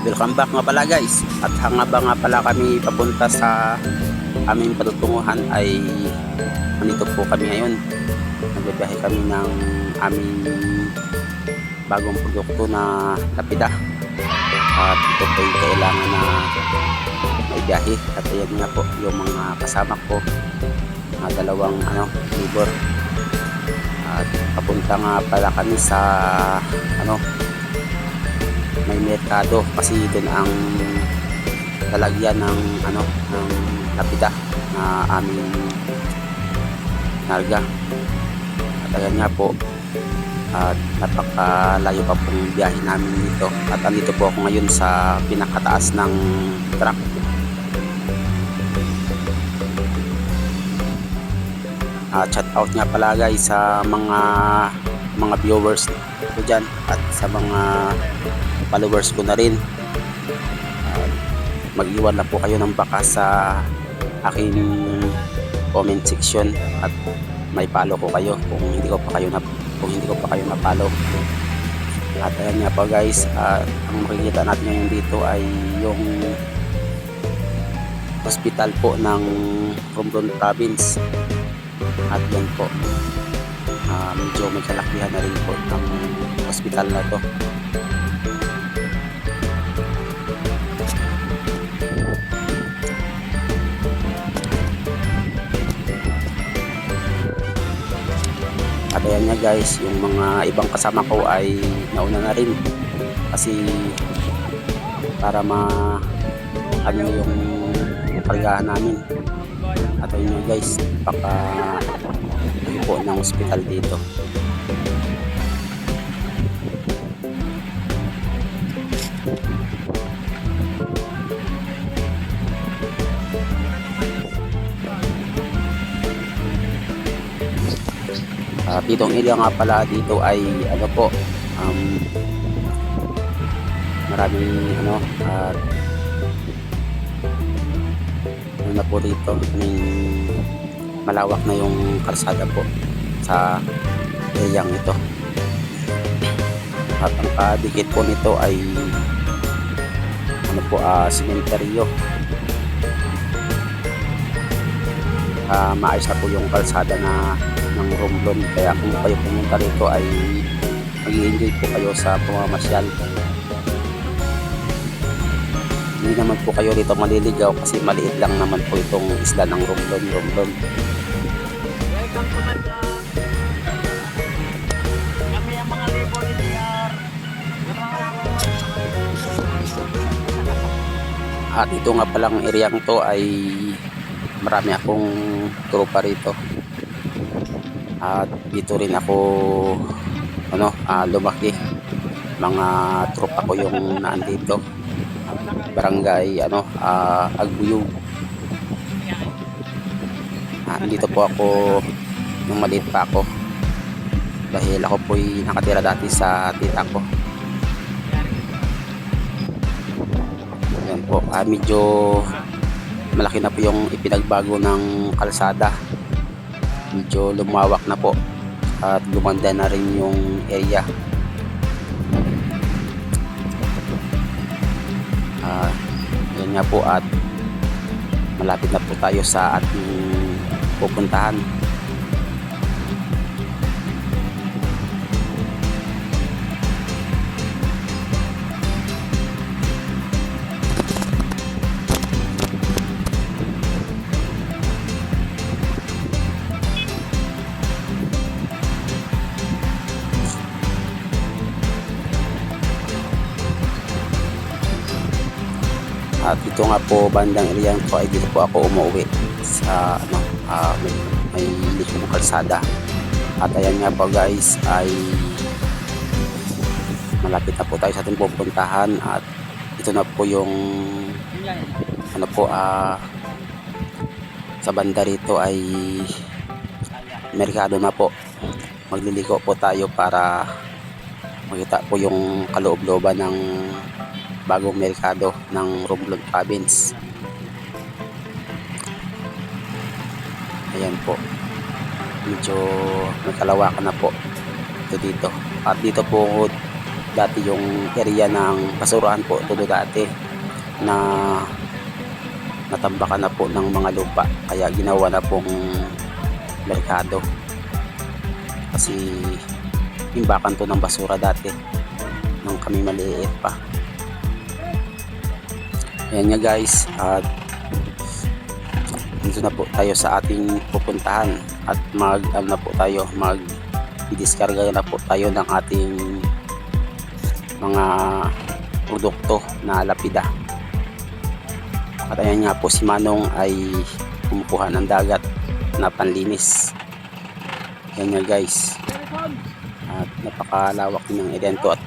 welcome back nga pala guys. At hangaba nga pala kami papunta sa aming patutunguhan ay nandito po kami ngayon. Nagbibiyahe kami ng aming bagong produkto na lapida. At ito po yung kailangan na may biyahe. At ayan nga po yung mga kasama ko na dalawang ano, labor. At papunta nga pala kami sa ano may merkado kasi doon ang lalagyan ng ano ng lapida na aming narga. At ayan nga po at napakalayo pa pong biyahe namin dito. At andito po ako ngayon sa pinakataas ng truck. At shout out nga pala guys sa mga mga viewers ko dyan at sa mga followers ko na rin. Uh, mag-iwan na po kayo ng baka sa aking comment section at may follow ko kayo kung hindi ko pa kayo na kung hindi ko pa kayo na follow at ayan nga po guys uh, ang makikita natin ngayon dito ay yung hospital po ng Romblon province. At yan po uh, medyo may kalakihan na rin po ng hospital na to At ayan nga guys, yung mga ibang kasama ko ay nauna na rin. Kasi para ma ano yung kargahan namin. At ayun nga guys, ano po ng hospital dito. Uh, pitong area nga pala dito ay ano po um, maraming ano at ano na po dito may malawak na yung kalsada po sa area ito. At ang kadikit po nito ay ano po ah sementeryo uh, maayos na po yung kalsada na ng Romblon. Kaya kung kayo pumunta rito ay mag-enjoy po kayo sa pamamasyal. Hindi naman po kayo rito maliligaw kasi maliit lang naman po itong isla ng Romblon Romblon. Welcome to my at ito nga palang area to ay marami akong tropa rito at dito rin ako ano ah, lumaki. Mga tropa ko yung naandito. Barangay ano ah, Agbuyog. Ah, dito po ako nung maliit pa ako. Dahil ako po'y nakatira dati sa tita ko. Yan po. Ah, medyo malaki na po yung ipinagbago ng kalsada medyo lumawak na po at gumanda na rin yung area. Ah yan nga po at malapit na po tayo sa ating pupuntahan At ito nga po bandang area ko ay dito po ako umuwi sa ano, ah, may, may likod kalsada. At ayan nga po guys ay malapit na po tayo sa ating pupuntahan at ito na po yung ano po ah sa banda rito ay merkado na po magliliko po tayo para makita po yung kaloob-looban ng bagong merkado ng Romblon Province. Ayan po. Medyo may kalawakan na po ito dito. At dito po dati yung area ng basurahan po todo dati na natambakan na po ng mga lupa kaya ginawa na pong merkado kasi imbakan to ng basura dati nung kami maliit pa ayan nga guys. At dito na po tayo sa ating pupuntahan. At mag ano na po tayo mag i-discarga na po tayo ng ating mga produkto na lapida. At ayan nga po si Manong ay kumukuha ng dagat na panlinis. Yan nga guys. At napakalawak ng evento at